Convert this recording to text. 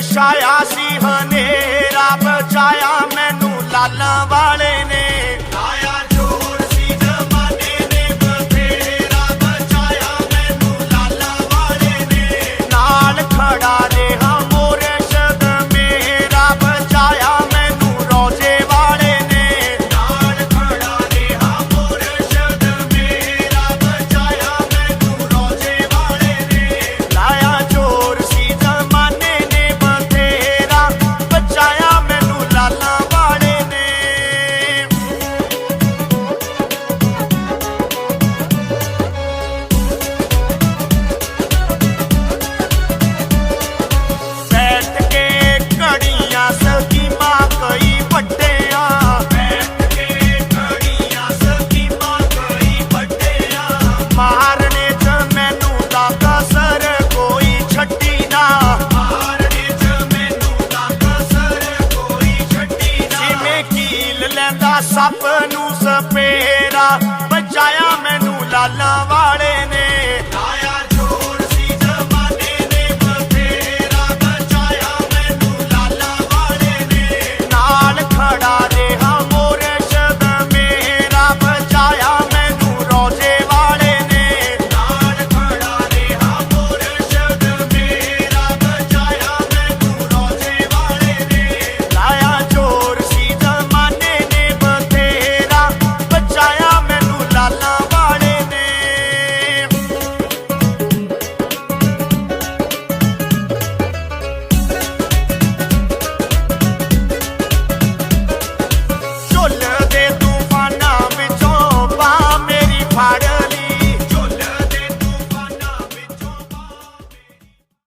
ਛਾਇਆ ਸੀ ਹਨੇਰਾ ਬਚਾਇਆ ਮੈਨੂੰ ਲਾਲਾਂ ਵਾਲੇ ਨੇ। ਸੱਪ ਨੂੰ ਸਪੇਰਾ ਬਚਾਇਆ ਮੈਨੂੰ ਲਾਲਾ